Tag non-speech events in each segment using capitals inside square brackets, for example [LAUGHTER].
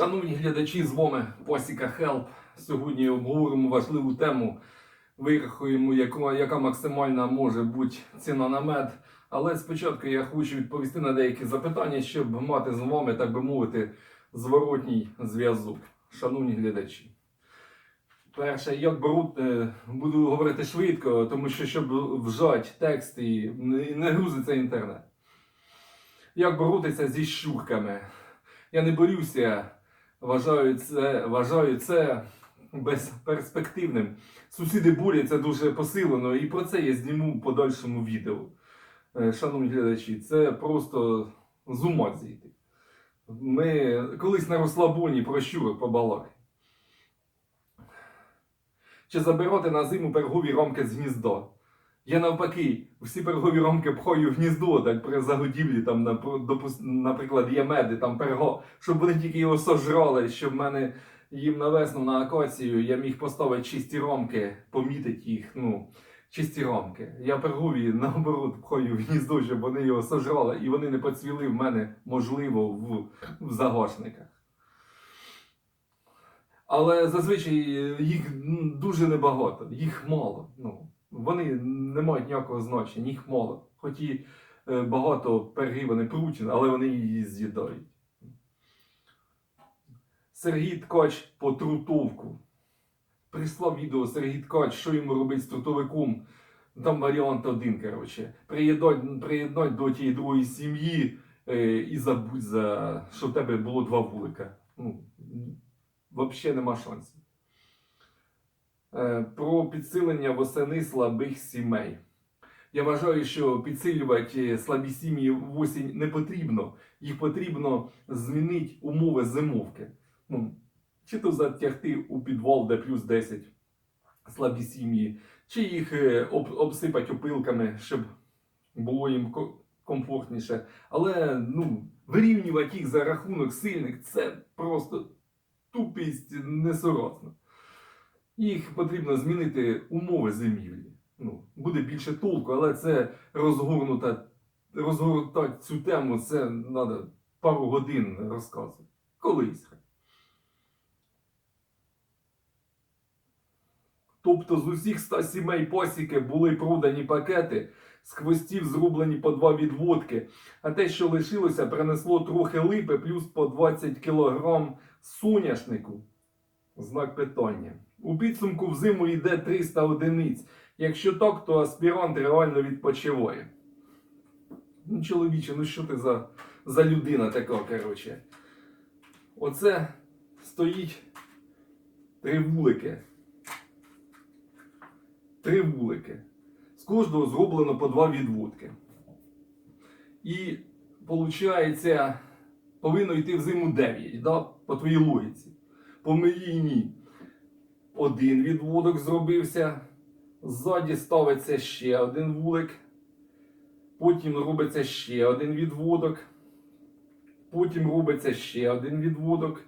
Шановні глядачі, з вами Посіка Хелп. Сьогодні обговоримо важливу тему. Вирахуємо, яка, яка максимальна може бути ціна на мед. Але спочатку я хочу відповісти на деякі запитання, щоб мати з вами, так би мовити, зворотній зв'язок. Шановні глядачі. Перше, як беруть, е, буду говорити швидко, тому що щоб вжати текст і не грузиться інтернет. Як боротися зі щурками? Я не борюся, вважаю це, вважаю це безперспективним. Сусіди борються дуже посилено, і про це я зніму в подальшому відео. Е, Шановні глядачі, це просто з ума зійти. Ми колись на розслабоні про щурок побалакаємо. Чи забирати на зиму пергові рамки з гнізда? Я навпаки, всі пергові рамки пхаю в гніздо, так при загодівлі, там, наприклад, є меди, там перго, щоб вони тільки його сожрали, щоб в мене їм на весну на акацію я міг поставити чисті рамки, помітити їх, ну, чисті рамки. Я пергові наоборот пхаю в гніздо, щоб вони його сожрали, і вони не поцвіли в мене, можливо, в, в загашниках. Але зазвичай їх дуже небагато, їх мало. Ну, вони не мають ніякого значення, їх мало. Хоч і е, багато перги вони пруть, але вони її з'їдають. Сергій Ткач по трутовку. Прислав відео Сергій Ткач, що йому робить з трутовиком. Там варіант один, коротше. Приєднать, до тієї другої сім'ї е, і забудь за що в тебе було два вулика. Ну, взагалі нема шансів. Е, Про підсилення восени слабих сімей. Я вважаю, що підсилювати слабі сім'ї в осінь не потрібно. Їх потрібно змінити умови зимовки. Ну, чи то затягти у підвал, де плюс 10 слабі сім'ї, чи їх е, об, обсипати опилками, щоб було їм ко- комфортніше. Але ну, вирівнювати їх за рахунок сильних це просто тупість несоросна. Їх потрібно змінити умови зимівлі. Ну, буде більше толку, але це розгорнута, розгортати цю тему, це треба пару годин розказувати. Колись. Тобто з усіх ста сімей посіки були продані пакети, з хвостів зроблені по два відводки, а те, що лишилося, принесло трохи липи, плюс по 20 кг соняшнику. Знак питання. У підсумку в зиму йде 300 одиниць. Якщо так, то аспірант реально відпочиває. Ну, чоловіче, ну що ти за, за людина така, коротше. Оце стоїть три вулики. Три вулики. З кожного зроблено по два відводки. І, виходить, повинно йти в зиму 9, да? по твоїй логіці. По моїй ні. Один відводок зробився. Ззаді ставиться ще один вулик. Потім робиться ще один відводок. Потім робиться ще один відводок.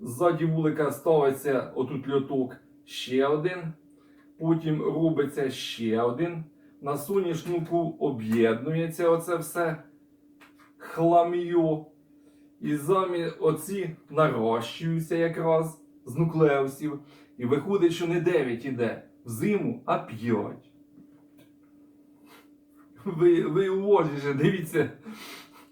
Ззаді вулика ставиться отут льоток ще один. Потім робиться ще один. На соняшнику об'єднується оце все хлам'йо. І замі оці нарощуються якраз з нуклеусів. І виходить, що не 9 іде в зиму, а 5. Ви, ви уважніше, дивіться,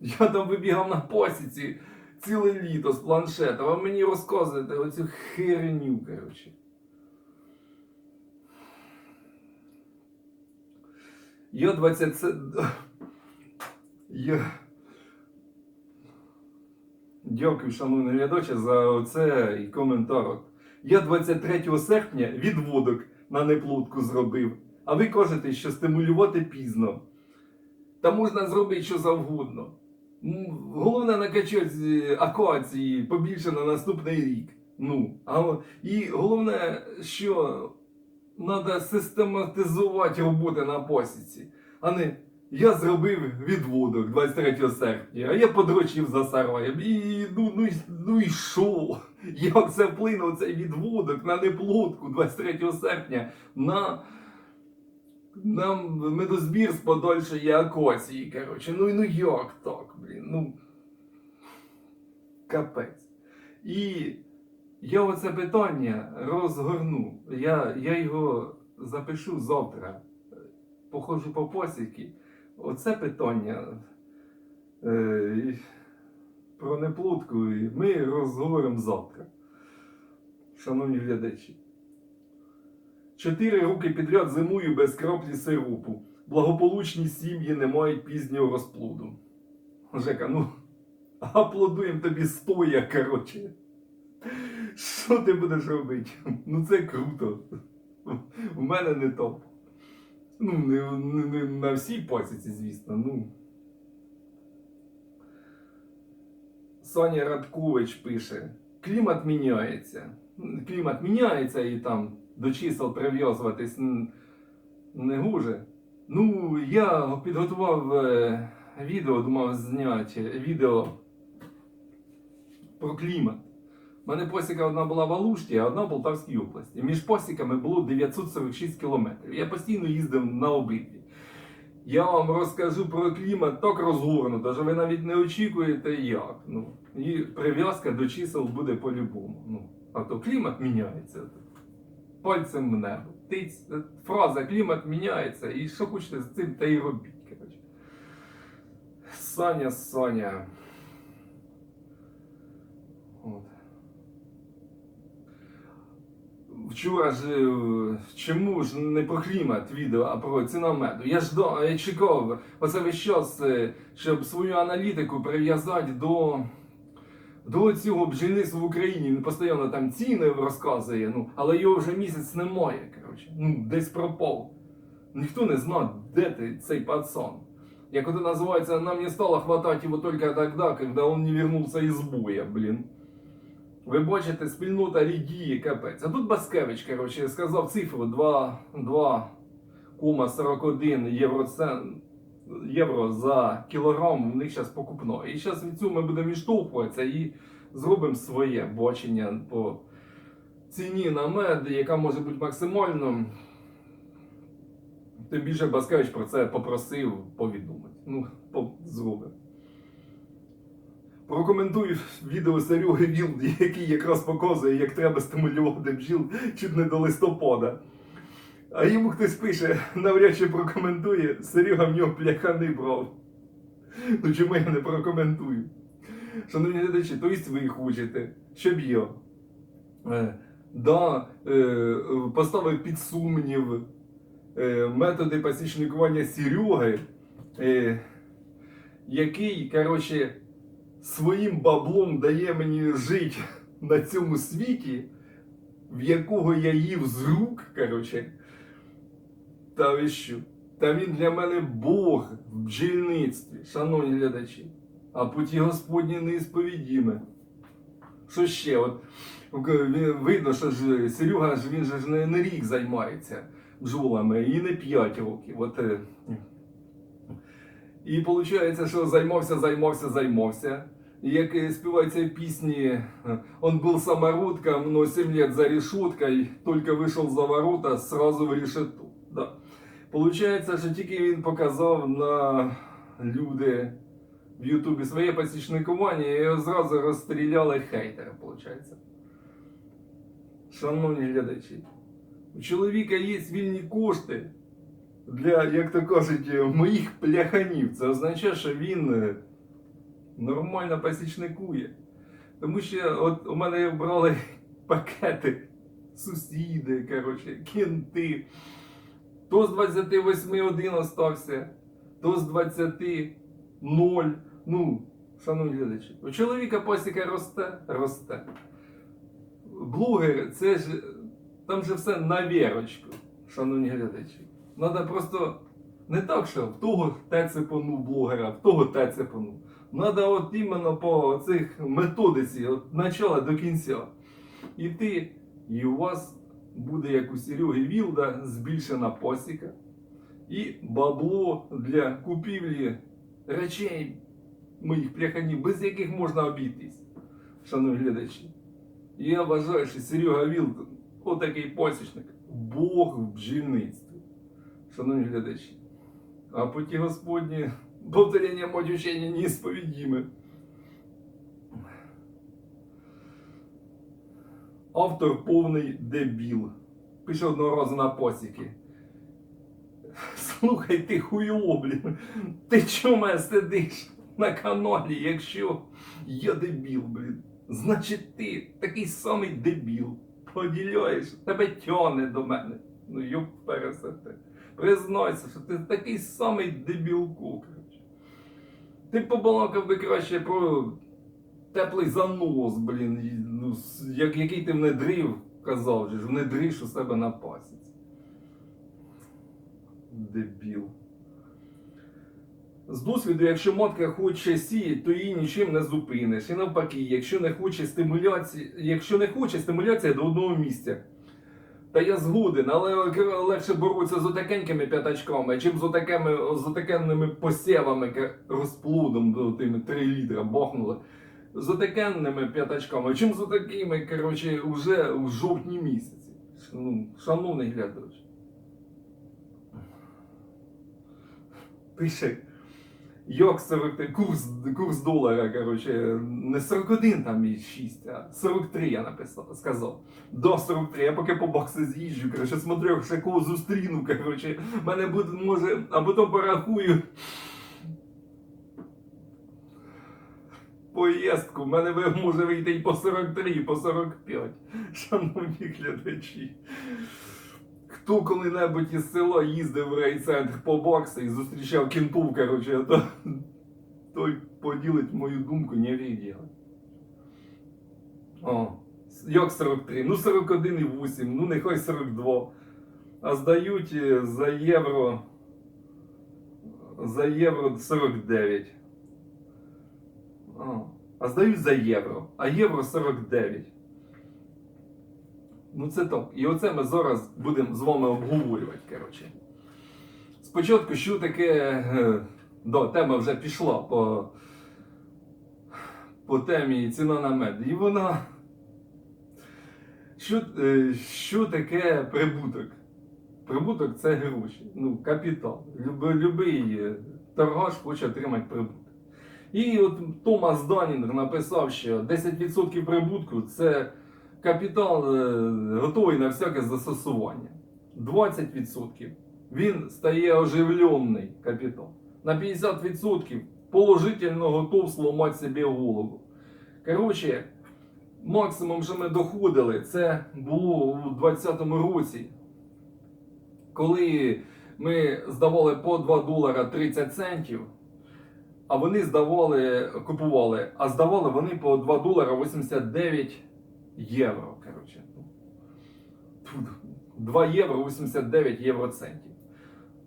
я там вибігав на посіці ціле літо з планшета. Ви мені розказуєте оцю херню, коротше. Я 20... це- Я... Дякую, шановний глядачі, за це і коментар. Я 23 серпня відводок на неплутку зробив. А ви кажете, що стимулювати пізно. Та можна зробити що завгодно. Головне накачати е, акації побільше на наступний рік. Ну, а, і головне, що треба систематизувати роботи на посіці. А не я зробив відводок 23 серпня, а я подрочив за сараєм. І ну, ну, ну і що? Як це вплинув цей відводок на неплодку 23 серпня на, на медозбір з подальшої акації. Коротше, ну ну як так, блін? Ну капець. І я оце питання розгорну. Я, я його запишу завтра. Походжу по посіки. Оце питання е, про неплутку ми розговоримо завтра. Шановні глядачі. Чотири роки підряд зимую без краплі сиропу. Благополучні сім'ї не мають пізнього розплоду. Жека, ну, аплодуємо тобі стоя, коротше. Що ти будеш робити? Ну це круто. У мене не то. Ну, не, не, не на всій пасіці, звісно. Ну. Саня Радкович пише: клімат міняється. Клімат міняється і там до чисел прив'язуватись не гуже. Ну, я підготував е, відео, думав зняти відео про клімат. У мене посіка одна була в Алушті, а одна в Полтавській області. Між посіками було 946 кілометрів. Я постійно їздив на обидві. Я вам розкажу про клімат так розгорнуто, що ви навіть не очікуєте як. Ну, і прив'язка до чисел буде по-любому. Ну, а то клімат міняється. Пальцем в небо. Тиць, фраза клімат міняється, і що хочете з цим, та й робіть. Коротше. Саня, Саня. От. Вчора ж е, чому ж не про клімат відео, а про ціна меду? Я ж до, я чекав оце весь час, е, щоб свою аналітику прив'язати до, до цього бджільництва в Україні. Він постійно там ціни розказує, ну, але його вже місяць немає. Коротше. Ну, десь пропав. Ніхто не знає, де ти цей пацан. Як это называется, нам не стало хватать его только тогда, когда он не вернулся из боя, блін. Ви бачите, спільнота рідіє, капець. А тут Баскевич, коротше, сказав цифру 2,41 євро, євро за кілограм, у них зараз покупно. І зараз від цього ми будемо відштовхуватися і зробимо своє бачення по ціні на мед, яка може бути максимально. Тим більше Баскевич про це попросив повідомити. Ну, зробимо. Прокоментую відео Сереги Вілд, який якраз показує, як треба стимулювати бджіл чуть не до листопада. А йому хтось пише, навряд чи прокоментує, Серега в нього пляхани брав. Ну чому я не прокоментую? Шановні глядачі, то есть ви хочете, щоб я е, да, е, поставив під сумнів е, методи пасічникування Сереги, е, який, коротше, своїм баблом дає мені жити на цьому світі, в якого я їв з рук, коротше. Та ви що? Та він для мене Бог в бджільництві, шановні глядачі. А путі Господні неісповідіме. Що ще? От, видно, що ж Серега ж він же ж не, не рік займається бджолами і не 5 років. От, е, і виходить, що займався, займався, займався. Як е, співається пісні, [LAUGHS] он был самородком, но 7 лет за решеткой, только вийшов за ворота, сразу в решету. Да. Получається, що тільки він показав на люди в Ютубі своє посічникування, і його зразу розстріляли хейтери, виходить. Шановні глядачі, у чоловіка є вільні кошти для, як то кажуть, моїх пляханів. Це означає, що він е, нормально посічникує. Тому що от у мене брали [LAUGHS] пакети сусіди, коротше, кінти. То з 28 один остався, то з 20 0. Ну, шановні глядачі, у чоловіка пасіка росте, росте. Блогер, це ж там же все на вірочку, шановні глядачі. Надо просто не так, що в того те цепанув блогера, в того те цепанув. Надо от іменно по цих методиці, от начала до кінця. Іти, і у вас буде як у Сереги Вілда збільшена посіка і бабло для купівлі речей моїх пляханів, без яких можна обійтись, шановні глядачі. Я вважаю, що Серега Вілд отакий посічник, Бог в бджільництві. Шановні глядачі. А путі Господні повторення мать учення. Автор повний дебіл. Пише одного разу на посіки. Слухай, ти хуйло, блін. Ти чому сидиш на каналі, якщо я дебіл, блін? Значить ти такий самий дебіл. Поділяєш, тебе тяне до мене. Ну йоп пересете. Признайся, що ти такий самий дебілку. Ти побалакав би краще про теплий занос, блін, ну, як, який ти внедрив, казав ж, внедриш у себе на пасіці. Дебіл. З досвіду, якщо матка хоче сіяти, то її нічим не зупиниш. І навпаки, якщо не хоче стимуляції, якщо не хоче стимуляція до одного місця. Та я згоден, але легше боротися з отакенькими п'ятачками, чим з отакими, з отакенними посівами, до тими 3 літра бахнули. З отакенними п'ятачками, чим з отакими, коротше, уже в жовтні місяці. Ну, шановний глядач. Пише. Як 40, курс, курс долара, короче, не 41 там і 6, а 43 я написав, сказав. До 43, я поки по боксу з'їжджу, короче, смотрю, ще кого зустріну, короче, мене буде, може, а потім порахую. Поїздку, в мене може вийти і по 43, і по 45. Шановні глядачі. Хто коли-небудь із села їздив в райцентр по боксу і зустрічав кінтов, короче, то той поділить мою думку не відео. О, як 43? Ну 41,8, ну нехай 42. А здають е, за євро. За євро 49. О, а здають за євро. А євро 49. Ну це так. І оце ми зараз будемо з вами обговорювати. коротше. Спочатку, що таке. е, Да, тема вже пішла по, по темі ціна на мед. І вона. Що, е, що таке прибуток? Прибуток це гроші, ну, капітал. Люби, любий е, торгаш хоче отримати прибуток. І от Томас Данінг написав, що 10% прибутку це капітал е, готовий на всяке застосування. 20% він стає оживлений капітал. На 50% положительно готов сломати собі голову. Коротше, максимум, що ми доходили, це було у 2020 році, коли ми здавали по 2 долара 30 центів, а вони здавали, купували, а здавали вони по 2 долара 89 євро. Коротше. Тут 2 євро 89 євроцентів.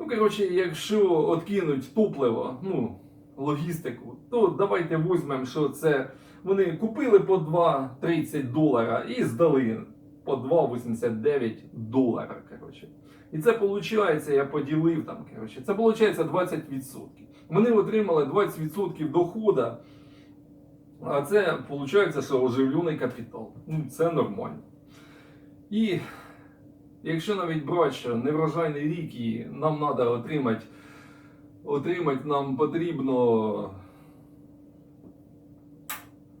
Ну, коротше, якщо откинуть топливо, ну, логістику, то давайте візьмемо, що це вони купили по 2,30 долара і здали по 2,89 долара. Коротше. І це виходить, я поділив там, коротше, це виходить 20%. Вони отримали 20% доходу, а це виходить, що оживлений капітал. Ну, це нормально. І якщо навіть брати, що неврожайний рік і нам треба отримати, отримати нам потрібно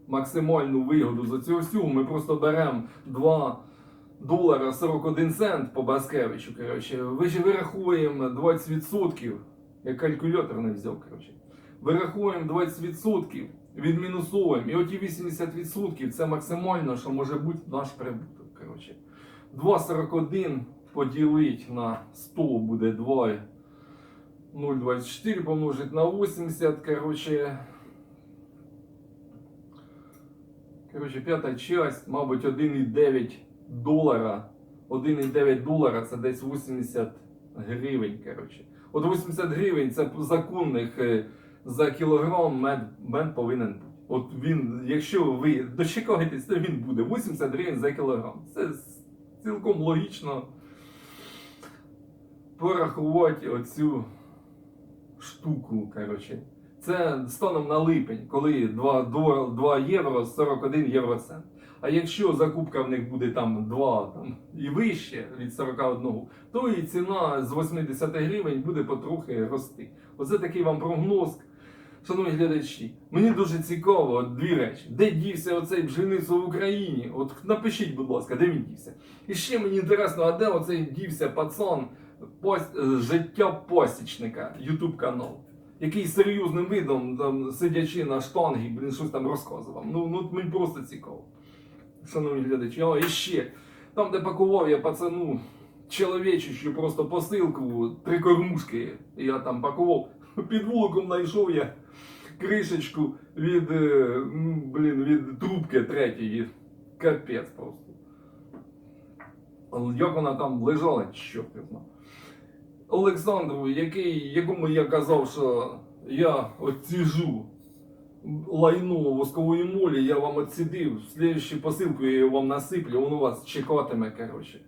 максимальну вигоду за цього всього, ми просто беремо 2 долара 41 цент по Баскевичу. Коротше. Вирахуємо 20%, я калькулятор не взяв. Коротше. Вирахуємо 20%, відмінусуємо. І оті 80% це максимально, що може бути наш прибуток. Коротше. 2,41 поділити на 100 буде 2. 0,24 помножить на 80, короче. Короче, п'ята часть, мабуть, 1,9 долара. 1,9 долара це десь 80 гривень. Короче. От 80 гривень це законних е, за кілограм мед, мед повинен. От він, якщо ви дочекаєтесь, то він буде 80 гривень за кілограм. Це цілком логічно порахувати оцю штуку. Коротше. Це станом на липень, коли 2, 2, 2 євро 41 євроцент. А якщо закупка в них буде там 2 там, і вище від 41, то і ціна з 80 гривень буде потрохи рости. Оце такий вам прогноз. Шановні глядачі, мені дуже цікаво дві речі. Де дівся оцей бжениця в Україні? От напишіть, будь ласка, де він дівся? І ще мені інтересно, а де оцей дівся пацан пос... е, життя посічника, Ютуб канал, який серйозним видом, там, сидячи на штангі, блін, щось там розказував. Ну, ну мені просто цікаво. Шановні глядачі, а і ще, там, де пакував я пацану чоловічу просто посилку, три кормушки, я там пакував. Під вуликом знайшов я кришечку від, е, блін, від трубки третьої. Капець просто. Як вона там лежала, чорт не. Олександру, який, якому я казав, що я оціжу лайно воскової молі, я вам отсидив, слідчу посилку я вам насиплю, воно вас чекатиме, коротше.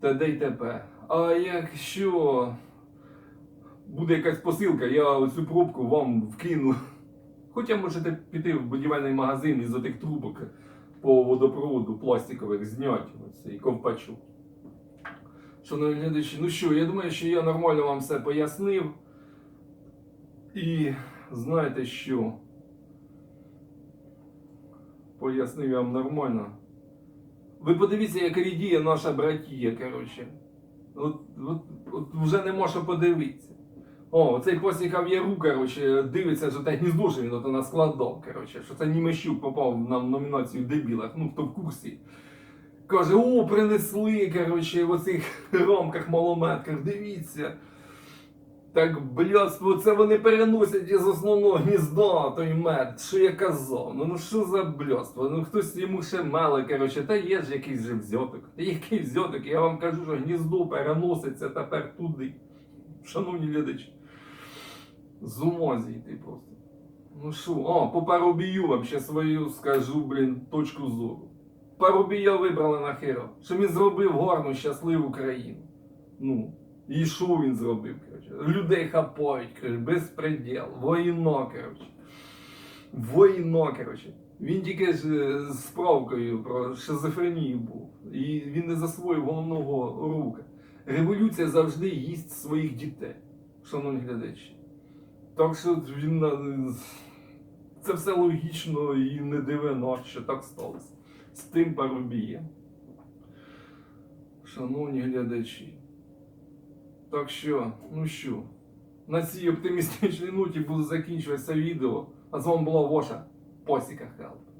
Та де й тепер. А якщо буде якась посилка, я оцю пробку вам вкину. Хоча можете піти в будівельний магазин із отих трубок по водопроводу пластикових зняти оцей ковпачок. Шановні глядачі, ну що, я думаю, що я нормально вам все пояснив. І знаєте що? Пояснив я вам нормально. Ви подивіться, як рідіє наша братія, коротше. От, от, от вже не може подивитися. О, цей посікав яру, коротше, дивиться, що те гніздо, що він ото наскладав, коротше, що це Німещук попав на номінацію дебілах, ну хто в курсі. Каже, о, принесли, коротше, в оцих рамках малометках, дивіться. Так, блядство, це вони переносять із основного гнізда той мед, що я казав. Ну ну що за блядство? Ну хтось йому ще меле, коротше, та є ж якийсь же взяток. Та який взяток? Я вам кажу, що гніздо переноситься тепер туди. Шановні глядачі. З ума зійти просто. Ну що, о, по парубію вам ще свою скажу, блін, точку зору. Парубія вибрали на хера. Що він зробив гарну, щасливу країну. Ну, і що він зробив, коротше? Людей хапають, коротше, безпреділ, воїно, коротше. Воїно, коротше. Він тільки ж е, з справкою про шизофренію був. І він не засвоїв головного рука. Революція завжди їсть своїх дітей, шановні глядачі. Так що він е, це все логічно і не дивно, що так сталося. З тим парубієм. Шановні глядачі. Так що, ну що, на цій оптимістичній ноті буду закінчуватися відео. А з вами була ваша Посіка Хелп.